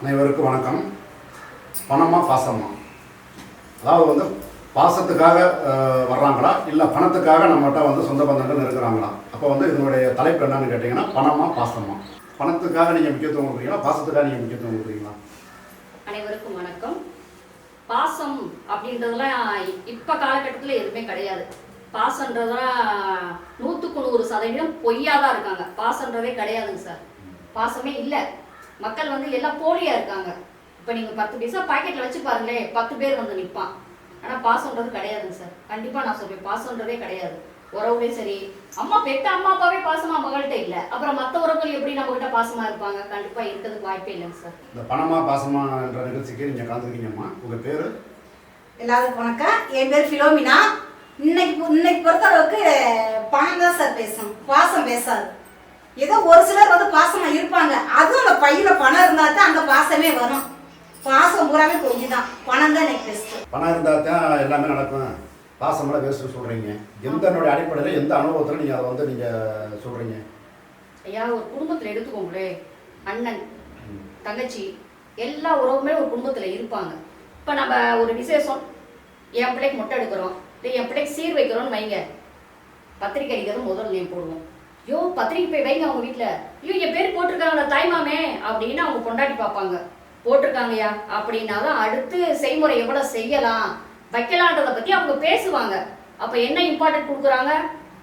அனைவருக்கும் வணக்கம். பணமா பாசமா? அதாவது வந்து பாசத்துக்காக வர்றாங்களா? இல்லை பணத்துக்காக நம்மகிட்ட வந்து சொந்த பந்தங்கள் இருக்கிறாங்களா? அப்போ வந்து இதனுடைய தலைப்பு என்னன்னு கேட்டிங்கன்னா பணமா பாசமா? பணத்துக்காக நீங்கள் முக்கியத்துவம் கொடுக்குறீங்களா? பாசத்துக்காக நீங்கள் முக்கியத்துவம் கொடுக்குறீங்களா? அனைவருக்கும் வணக்கம். பாசம் அப்படின்றதெல்லாம் இப்போ காலகட்டத்தில் எதுவுமே கிடையாது. பாசன்றதெல்லாம் நூற்றுக்கு நூறு சதவீதம் பொய்யாக தான் இருக்காங்க. பாசன்றதே கிடையாதுங்க சார். பாசமே இல்லை. மக்கள் வந்து எல்லாம் போலியாக இருக்காங்க. இப்போ நீங்கள் பத்து பைசா பாக்கெட்டில் வச்சு பாருங்களேன் பத்து பேர் வந்து நிற்பான் ஆனால் பாசன்றது கிடையாதுங்க சார். கண்டிப்பாக நான் சொல்வேன் பாசன்றதே கிடையாது. உறவுலேயும் சரி. அம்மா பெத்த அம்மா அப்பாவே பாசமா மகள்கிட்ட இல்லை. அப்புறம் மற்ற உறவுகள் எப்படி நம்மகிட்ட பாசமா இருப்பாங்க? கண்டிப்பாக இருக்கிறதுக்கு வாய்ப்பே இல்லைங்க சார். இந்த பணமா பாசமா என்ற நிகழ்ச்சிக்கு நீங்கள் கலந்துருக்கீங்கம்மா உங்கள் பேர்? எல்லாருக்கும் வணக்கம். என் பேர் ஃபிலோமினா. இன்னைக்கு இன்னைக்கு பொறுத்தளவுக்கு பணம் தான் சார் பேசும் பாசம் பேசாது. ஏதோ ஒரு சிலர் வந்து பாசமா இருப்பாங்க. அதுவும் அந்த பையில பணம் இருந்தா தான் அந்த பாசமே வரும். பாசம் பூராமே கொஞ்சம் தான் பணம் தான் இன்னைக்கு பெஸ்ட் பணம் இருந்தால் தான் எல்லாமே நடக்கும். பாசமெல்லாம் வேஸ்ட்டு சொல்கிறீங்க எந்தனுடைய அடிப்படையில் எந்த அனுபவத்தில் நீங்கள் அதை வந்து நீங்கள் சொல்கிறீங்க ஐயா ஒரு குடும்பத்துல எடுத்துக்கோங்களே. அண்ணன் தங்கச்சி எல்லா உறவுமே ஒரு குடும்பத்துல இருப்பாங்க. இப்ப நம்ம ஒரு விசேஷம் என் பிள்ளைக்கு மொட்டை எடுக்கிறோம் இல்லை என் பிள்ளைக்கு சீர் வைக்கிறோம்னு வைங்க. பத்திரிக்கை அடிக்கிறது முதல் நேம் போடுவோம். ஐயோ பத்திரிக்கை போய் வைங்க அவங்க வீட்டில் ஐயோ என் பேர் போட்டிருக்காங்களா தாய்மாமே அப்படின்னு அவங்க கொண்டாடி பார்ப்பாங்க. போட்டிருக்காங்கய்யா அப்படின்னா தான் அடுத்து செய்முறை எவ்வளோ செய்யலாம் வைக்கலான்றதை பற்றி அவங்க பேசுவாங்க. அப்போ என்ன இம்பார்ட்டன்ட் கொடுக்குறாங்க?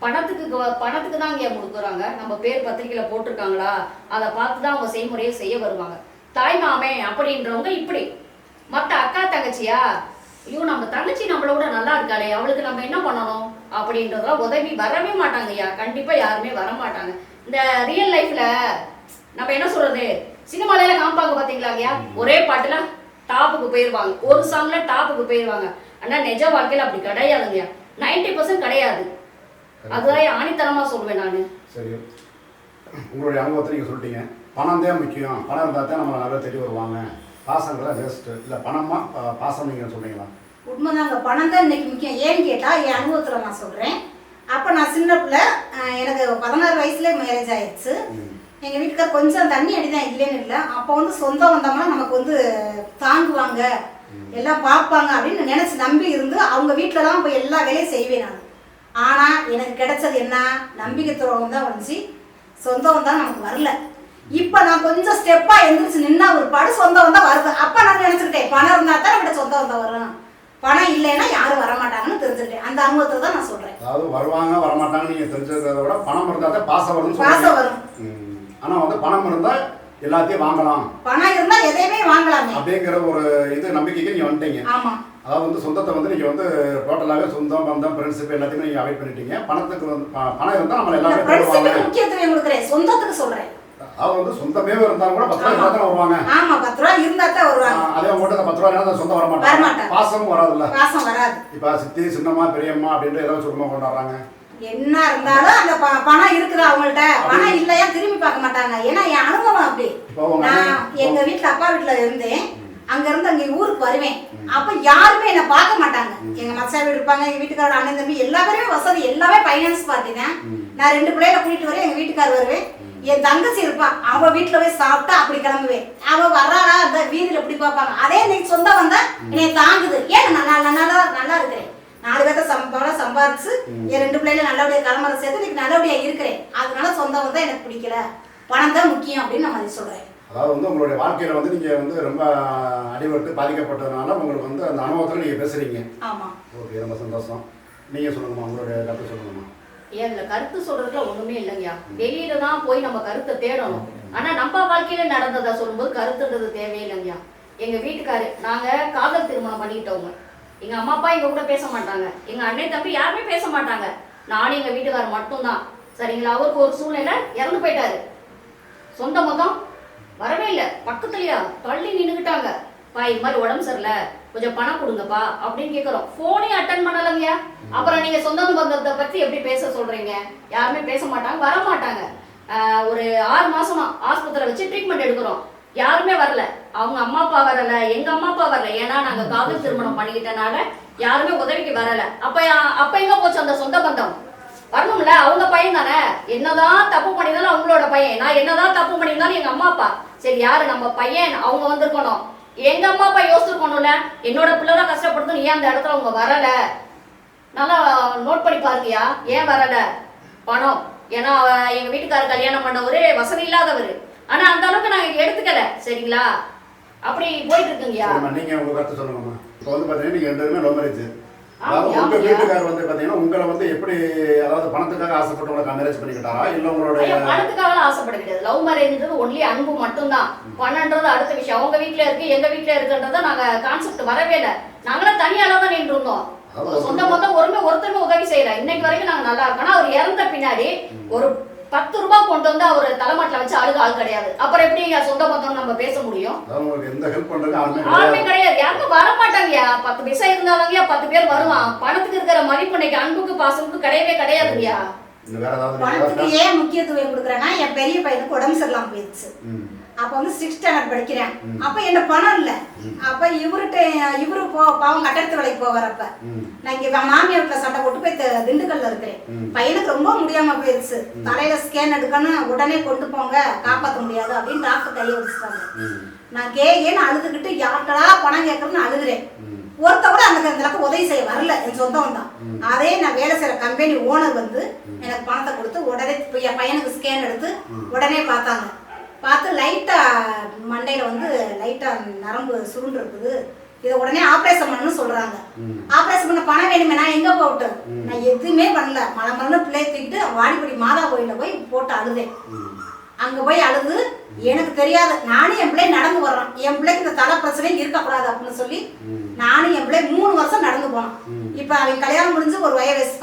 பணத்துக்கு பணத்துக்கு தான் இங்கே கொடுக்குறாங்க. நம்ம பேர் பத்திரிக்கையில் போட்டிருக்காங்களா? அதை பார்த்து தான் அவங்க செய்முறையை செய்ய வருவாங்க. தாய்மாமே அப்படின்றவங்க இப்படி. மற்ற அக்கா தங்கச்சியா? ஐயோ நம்ம தங்கச்சி நம்மளோட நல்லா இருக்காளே. அவளுக்கு நம்ம என்ன பண்ணணும்? அப்படின்றதெல்லாம் உதவி வரவே மாட்டாங்கய்யா கண்டிப்பா யாருமே வர மாட்டாங்க இந்த ரியல் லைஃப்ல நம்ம என்ன சொல்றது? சினிமால எல்லாம் காமிப்பாங்க பாத்தீங்களா ஐயா ஒரே பாட்டுல டாப்புக்கு போயிருவாங்க. ஒரு சாங்ல டாப்புக்கு போயிருவாங்க. ஆனா நிஜ வாழ்க்கையில அப்படி கிடையாதுங்கய்யா. நைன்டி பர்சன்ட் கிடையாது. அதுதான் ஆணித்தனமா சொல்வேன் நானு. சரி. உங்களுடைய அனுபவத்தை நீங்கள் சொல்லிட்டீங்க. பணம் தான் முக்கியம். பணம் இருந்தால் தான் நம்மளை நிறைய தேடி வருவாங்க. பாசங்களை வேஸ்ட்டு இல்லை பணமா பா- பாசம் நீங்கள் சொல்கிறீங்களா உண்மைதாங்க. பணம் தான் இன்னைக்கு முக்கியம். ஏன்னு கேட்டா என் அனுபவத்துல நான் சொல்றேன். அப்ப நான் சின்ன பிள்ளை எனக்கு பதினாறு வயசுல மேரேஜ் ஆயிடுச்சு. எங்க வீட்டுக்கார் கொஞ்சம் தண்ணி அடிதான் இல்லைன்னு இல்லை. அப்போ வந்து சொந்த வந்தவங்களாம் நமக்கு வந்து தாங்குவாங்க. எல்லாம் பார்ப்பாங்க அப்படின்னு நினைச்சு நம்பி இருந்து அவங்க வீட்டில தான் போய் எல்லா வேலையும் செய்வேன் நான். ஆனா எனக்கு கிடைச்சது என்ன? நம்பிக்கை துரோகம் தான் வந்துச்சு. சொந்தம் தான் நமக்கு வரல. இப்போ நான் கொஞ்சம் ஸ்டெப்பா எந்திரிச்சு நின்னா ஒரு படு சொந்தம் தான் வருது. அப்ப நான் நினைச்சுக்கிட்டேன் பணம் இருந்தா தான் நம்மகிட்ட சொந்தம் வந்தா வரும். பணம் இல்லைன்னா யாரும் வர மாட்டாங்கன்னு தெரிஞ்சுக்கிட்டேன். அந்த அனுபவத்தை தான் நான் சொல்றேன். அதாவது வருவாங்க வரமாட்டாங்கன்னு நீங்கள் தெரிஞ்சுக்கிறத விட பணம் இருந்தால் தான் பாசம் வரும்னு பாசம் சொல்றீங்க. வரும். ம். ஆனால் வந்து பணம் இருந்தால் எல்லாத்தையும் வாங்கலாம். பணம் இருந்தா எதையுமே வாங்கலாமே. அப்படிங்கிற ஒரு இது நம்பிக்கைக்கு நீங்கள் வந்துட்டீங்க. ஆமா. அதாவது வந்து சொந்தத்தை வந்து நீங்கள் வந்து டோட்டலாகவே சொந்தம் பந்தம் ஃப்ரெண்ட்ஷிப் எல்லாத்தையுமே நீங்கள் அவாய்ட் பண்ணிட்டீங்க. பணத்துக்கு வந்து பணம் இருந்தால் நம்மளை இந்த எல்லாமே முக்கியத்துவம் கொடுக்குறேன். சொந்தத்துக்கு சொல்றேன். அதாவது வந்து சொந்தமே இருந்தாலும் கூட பத்து ரூபா இருந்தா வருவாங்க. ஆமா பத்து ரூபா இருந்தா தான் வருவாங்க ஆஹ் இருந்தா சொந்தம் வர மாட்டாங்க. பாசமும் வராதுல்ல? பாசம் வராது. இப்போ சித்தி சின்னம்மா பெரியம்மா அப்படின்ட்டு ஏதோ குடும்பம் கொண்டாடுறாங்க. என்ன இருந்தாலும் அந்த பணம் இருக்குது அவங்கள்ட்ட. பணம் இல்லையா திரும்பி பார்க்க மாட்டாங்க. ஏன்னா என் அனுபவம் அப்படி. நான் எங்க வீட்டுல அப்பா வீட்டுல இருந்தேன். அங்க இருந்து அங்க ஊருக்கு வருவேன். அப்ப யாருமே என்ன பார்க்க மாட்டாங்க. எங்க மச்சா வீடு இருப்பாங்க எங்க வீட்டுக்காரோட அண்ணன் தம்பி எல்லா பேருமே வசதி எல்லாமே ஃபைனான்ஸ் பார்ட்டி தான். நான் ரெண்டு பிள்ளைகளை கூட்டிட்டு வரேன் எங்க வீட்டுக்கார் வருவேன். என் தங்கச்சி இருப்பா. அவ வீட்டுல போய் சாப்பிட்டு அப்படி கிளம்புவேன். அவ வர்றாளா அந்த வீதியில எப்படி பார்ப்பாங்க? அதே இன்னைக்கு சொந்தம் வந்தா என்னை தாங்குது. ஏன் நான் நல்லா நல்லா நல்லா இருக்கிறேன். நாலு பேர்த்த சம்பளம் சம்பாரிச்சு என் ரெண்டு பிள்ளைகளை நல்லபடியா கிளம்புற சேர்த்து இன்னைக்கு நல்லபடியா இருக்கிறேன். அதனால சொந்தம் வந்தா எனக்கு பிடிக்கல. பணம் தான் முக்கியம் அப்படின்னு நான் மாதிரி சொல்றேன். அதாவது வந்து உங்களுடைய வாழ்க்கையில வந்து நீங்க வந்து ரொம்ப அடிபட்டு பாதிக்கப்பட்டதுனால உங்களுக்கு வந்து அந்த அனுபவத்துல நீங்க பேசுறீங்க. ஆமா. ஓகே ரொம்ப சந்தோஷம். நீங்க சொல்லுங்கம்மா உங்களுடைய கருத்து சொல்லுங்கம்மா. ஏன் இதுல கருத்து சொல்றதுல ஒண்ணுமே இல்லைங்கய்யா. வெளியில தான் போய் நம்ம கருத்தை தேடணும். ஆனா நம்ம வாழ்க்கையில நடந்ததை சொல்லும்போது கருத்துன்றது தேவையில்லைங்கய்யா எங்க வீட்டுக்காரு நாங்க காதல் திருமணம் பண்ணிக்கிட்டவங்க. எங்க அம்மா அப்பா எங்க கூட பேச மாட்டாங்க. எங்க அண்ணன் தம்பி யாருமே பேச மாட்டாங்க. நானும் எங்க வீட்டுக்காரர் மட்டும்தான். சரிங்களா? அவருக்கு ஒரு சூழ்நிலை இறந்து போயிட்டாரு. சொந்த மொத்தம் வரவே இல்லை. பக்கத்துலயா? தள்ளி நின்னுக்கிட்டாங்க. பா இது மாதிரி உடம்பு சரியில்லை. கொஞ்சம் பணம் கொடுங்கப்பா அப்படின்னு கேட்குறோம் ஃபோனே அட்டன் பண்ணலங்கயா அப்புறம் நீங்க சொந்த பந்தத்தை பத்தி எப்படி பேச சொல்றீங்க? யாருமே பேச மாட்டாங்க வர மாட்டாங்க. ஒரு ஆறு மாசமா ஆஸ்பத்திரியில வச்சு ட்ரீட்மெண்ட் எடுக்கிறோம். யாருமே வரல. அவங்க அம்மா அப்பா வரல. எங்க அம்மா அப்பா வரல. ஏன்னா நாங்க காதல் திருமணம் பண்ணிக்கிட்டனால யாருமே உதவிக்கு வரல. அப்ப அப்ப எங்க போச்சு அந்த சொந்த பந்தம்? வரணும்ல அவங்க பையன் தானே. என்னதான் தப்பு பண்ணியிருந்தாலும் அவங்களோட பையன். நான் என்னதான் தப்பு பண்ணியிருந்தாலும் எங்க அம்மா அப்பா. சரி யாரு? நம்ம பையன். அவங்க வந்திருக்கணும். எங்க அம்மா அப்பா யோசிச்சிருக்கணும்ல என்னோட பிள்ளை தான் கஷ்டப்படுத்தணும் ஏன் அந்த இடத்துல அவங்க வரல? நல்லா நோட் பண்ணி பாருங்கயா ஏன் வரல? பணம். ஏன்னா எங்க வீட்டுக்காரர் கல்யாணம் பண்ணவரு வசதி இல்லாதவர். ஆனா அந்த அளவுக்கு நாங்க எடுத்துக்கல. சரிங்களா? அப்படி போயிட்டு இருக்குங்கய்யா. நீங்க உங்க கருத்து சொல்லுங்கம்மா. இப்போ வந்து பாத்தீங்கன்னா நீங்க ரெண்டு பேருமே லவ் மேரேஜ் அதாவது உங்க ஆமாம். வீட்டுக்காரர் வந்து பாத்தீங்கன்னா உங்களை வந்து எப்படி அதாவது பணத்துக்காக ஆசைப்பட்டு மேரேஜ் பண்ணிக்கிட்டாரா? இல்ல உங்களுடைய ஐயா பணத்துக்காக ஆசைப்பட கிடையாது லவ் மேரேஜ்ன்றது ஒன்லி அன்பு மட்டும்தான். பணன்றது அடுத்த விஷயம். அவங்க வீட்ல இருக்கு எங்க வீட்ல இருக்குன்றத நாங்க கான்செப்ட் வரவே இல்லை. நாங்களாம் தனியால தான் நின்று இருந்தோம் அதாவது சொந்த மொத்தம் ஒருமே ஒருத்தருமே உதவி செய்யல. இன்னைக்கு வரைக்கும் நாங்க நல்லா இருக்கோம். அவர் இறந்த பின்னாடி ஒரு பத்து ரூபாய் கொண்டு வந்து அவர் தலைமாட்டில் வச்சு அழுக ஆள் கிடையாது. அப்புறம் எப்படி சொந்த மொத்தம் நம்ம பேச முடியும்? ஆளுமே கிடையாது. கிடையாது. யாருமே வர மாட்டாங்கயா பத்து பைசா இருந்தாதாங்கயா பத்து பேர் வருவான். பணத்துக்கு இருக்கிற மதிப்பு இன்னைக்கு அன்புக்கு பாசத்துக்கு கிடையவே கிடையாதுங்கய்யா. பணத்துக்கு ஏன் முக்கியத்துவம் கொடுக்குறேன்னா என் பெரிய பையனுக்கு உடம்பு சரியில்லாம போயிடுச்சு. அப்போ வந்து சிக்ஸ் ஸ்டாண்டர்ட் படிக்கிறேன். அப்போ என்ன பணம் இல்லை. அப்போ இவர்கிட்ட இவரு போ பாவம் கட்டடத்து வேலைக்கு ம். நான் இங்கே மாமியார் வீட்டில் சண்டை போட்டு போய் திண்டுக்கல்ல இருக்கிறேன். பையனுக்கு ரொம்ப முடியாம போயிடுச்சு. தலையில ஸ்கேன் எடுக்கணும். உடனே கொண்டு போங்க. காப்பாற்ற முடியாது அப்படின்னு டாக்டர் கையை வச்சுட்டாங்க. நான் கே ஏன்னு அழுதுகிட்டு யார்கிட்டடா பணம் கேட்கறதுன்னு அழுகுறேன். ஒருத்த கூட அந்த அளவுக்கு உதவி செய்ய வரல என் சொந்தம் தான். அதே நான் வேலை செய்யற கம்பெனி ஓனர் வந்து எனக்கு பணத்தை கொடுத்து உடனே இப்ப என் பையனுக்கு ஸ்கேன் எடுத்து உடனே பார்த்தாங்க. பார்த்து லைட்டா மண்டையில வந்து லைட்டா நரம்பு சுருண்டு இருக்குது. இதை உடனே ஆபரேஷன் பண்ணணும்னு சொல்றாங்க. ம். ஆபரேஷன் பண்ண பணம் வேணுமே நான் எங்க போகட்டும் நான் எதுவுமே பண்ணல. மலை மலை பிள்ளைய தூக்கிட்டு வாடிப்படி மாதா கோயில போய் போட்டு அழுதேன். அங்க போய் அழுது எனக்கு தெரியாது நானும் என் பிள்ளை நடந்து வர்றோம் என் பிள்ளைக்கு இந்த தலை பிரச்சனை இருக்கக்கூடாது அப்படின்னு சொல்லி நானும் என் பிள்ளை மூணு வருஷம் நடந்து போனோம். இப்ப அவன் கல்யாணம் முடிஞ்சு ஒரு வய வயசு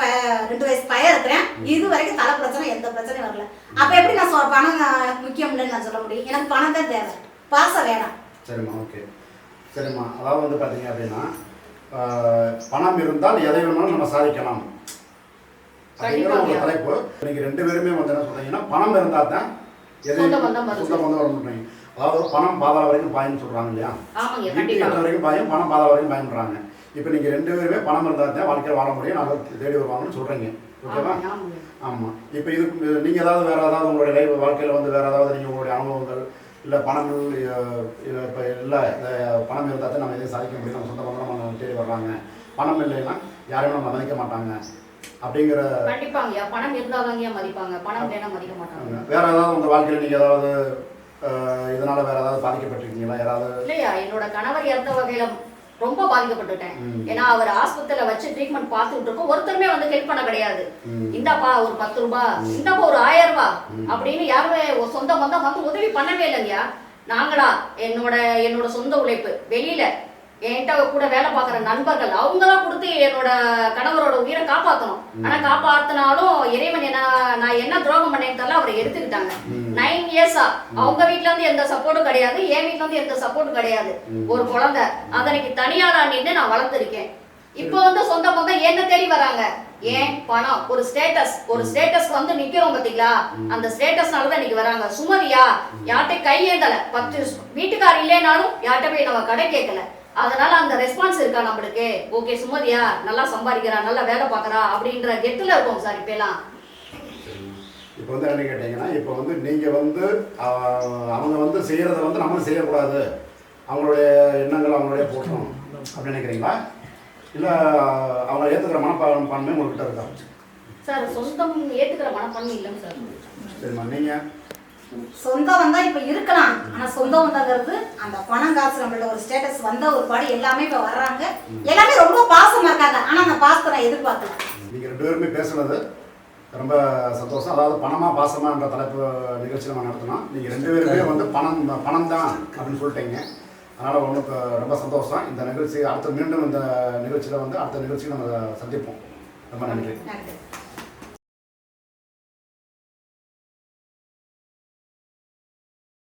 ரெண்டு வயசு பையன் இருக்கிறேன். இது வரைக்கும் தலை பிரச்சனை எந்த பிரச்சனையும் வரல. அப்ப எப்படி நான் பணம் நான் முக்கியம் இல்லைன்னு நான் சொல்ல முடியும்? எனக்கு பணம் தான் தேவை. பாசம் வேணாம். சரிம்மா ஓகே. சரிம்மா அதாவது வந்து பார்த்தீங்க அப்படின்னா பணம் இருந்தால் எதை வேணாலும் நம்ம சாதிக்கலாம். அப்படிங்கிற ஒரு. தலைப்பு. நீங்க ரெண்டு பேருமே வந்து என்ன சொல்றீங்கன்னா பணம் இருந்தால் தான் எதை சொந்த பந்தம் வர முடியும் அதாவது பணம் பாதாள வரைக்கும் பாயம்னு சொல்றாங்க இல்லையா? வீட்டு வரைக்கும் பாயம் பணம் பாதாள வரைக்கும் பயன்படுறாங்க இப்போ நீங்க ரெண்டு பேருமே பணம் இருந்தால் தான் வாழ்க்கையில் வாழ முடியும். நல்லா தேடி வருவாங்கன்னு சொல்றீங்க. ஓகேவா. ஆமாம் இப்போ இதுக்கு நீங்கள் ஏதாவது வேறு ஏதாவது உங்களுடைய லைஃப் வாழ்க்கையில் வந்து வேறு ஏதாவது நீங்கள் உங்களுடைய அனுபவங்கள் இல்லை பணங்கள் இப்போ இல்லை பணம் இருந்தால் தான் நம்ம எதையும் சாதிக்க முடியும். நம்ம சொந்த பந்தம் நம்ம தேடி வர்றாங்க. பணம் இல்லைன்னா யாரையும் நம்ம மதிக்க மாட்டாங்க. அப்படிங்கிற கண்டிப்பாங்கய்யா. பணம் இருந்தாதாங்கய்யா மதிப்பாங்க. பணம் இல்லைன்னா மதிக்க மாட்டாங்க. வேறு ஏதாவது உங்கள் வாழ்க்கையில் நீங்கள் ஏதாவது இதனால வேறு ஏதாவது பாதிக்கப்பட்டிருக்கீங்களா? யாராவது? இல்லையா என்னோட கணவர் இறந்த வகையில ரொம்ப பாதிக்கப்பட்டுட்டேன். ஏன்னா அவர் ஆஸ்பத்திரியில வச்சு ட்ரீட்மெண்ட் பார்த்துட்டு இருக்கோம் ஒருத்தருமே வந்து ஹெல்ப் பண்ண கிடையாது. இந்தாப்பா ஒரு பத்து ரூபாய் இந்தாப்பா ஒரு ஆயிரம் ரூபாய் அப்படின்னு யாருமே சொந்த பந்தம் வந்து உதவி பண்ணவே இல்லைங்கய்யா. நாங்களா என்னோட என்னோட சொந்த உழைப்பு. வெளியில என்கிட்ட கூட வேலை பார்க்குற நண்பர்கள் அவங்களாம் கொடுத்து என்னோட கணவரோட உயிரை காப்பாற்றணும் ஆனா காப்பாத்தினாலும் இறைவன் என்ன நான் என்ன துரோகம் பண்ணேன்னு தெரியல அவரை எடுத்துக்கிட்டாங்க. நைன் இயர்ஸா அவங்க வீட்ல இருந்து எந்த சப்போர்ட்டும் கிடையாது என் வீட்ல இருந்து எந்த சப்போர்ட்டும் கிடையாது. ஒரு குழந்தை. அதனைக்கு தனியாளா நின்று நான் வளர்த்துருக்கேன் இப்போ வந்து சொந்த பந்தம் என்ன தேடி வராங்க? ஏன்? பணம். ஒரு ஸ்டேட்டஸ் ஒரு ஸ்டேட்டஸ் வந்து நிக்கிறோம் பாத்தீங்களா? அந்த ஸ்டேட்டஸ்னால தான் இன்னைக்கு வராங்க. சுமதியா? யார்கிட்ட கையேந்தல. பத்து வீட்டுக்கார் இல்லைனாலும் யார்கிட்ட போய் நம்ம கடை கேட்கல. அதனால அந்த ரெஸ்பான்ஸ் இருக்கா நம்மளுக்கு? ஓகே சுமதியா நல்லா சம்பாதிக்கிறா நல்லா வேலை பார்க்கறா அப்படின்ற கெத்துல இருக்கும் சார் இப்ப எல்லாம் இப்போ வந்து என்ன கேட்டிங்கன்னா இப்போ வந்து நீங்கள் வந்து அவங்க வந்து செய்கிறத வந்து நம்மளும் செய்யக்கூடாது. அவங்களுடைய எண்ணங்கள் அவங்களுடைய போட்டோம் அப்படின்னு நினைக்கிறீங்களா? இல்லை அவங்க ஏற்றுக்கிற மனப்பான்மை உங்கள்கிட்ட இருக்கா? சார் சொந்தம் ஏத்துக்கிற மனப்பான்மை இல்லைங்க சார். சரிம்மா நீங்கள் சொந்தம் வந்தா இப்ப இருக்கலாம். ஆனா சொந்தம் வந்தாங்கிறது அந்த பணம் காசு நம்மளோட ஒரு ஸ்டேட்டஸ் வந்த ஒரு பாடு எல்லாமே இப்ப வர்றாங்க. எல்லாமே ரொம்ப பாசமா இருக்காங்க. ஆனா அந்த பாசத்தை நான் எதிர்பார்க்கல. நீங்கள் ரெண்டு பேருமே பேசுனது ரொம்ப சந்தோஷம். அதாவது பணமா பாசமான்ற தலைப்பு நிகழ்ச்சி நம்ம நடத்தினோம். நீங்கள் ரெண்டு பேருமே வந்து பணம் பணம் தான் அப்படின்னு சொல்லிட்டீங்க. அதனால் ஒன்றுக்கு ரொம்ப சந்தோஷம். இந்த நிகழ்ச்சி அடுத்த மீண்டும் இந்த நிகழ்ச்சியில் வந்து அடுத்த நிகழ்ச்சியில் நம்ம சந்திப்போம். ரொம்ப நன்றி. நன்றி.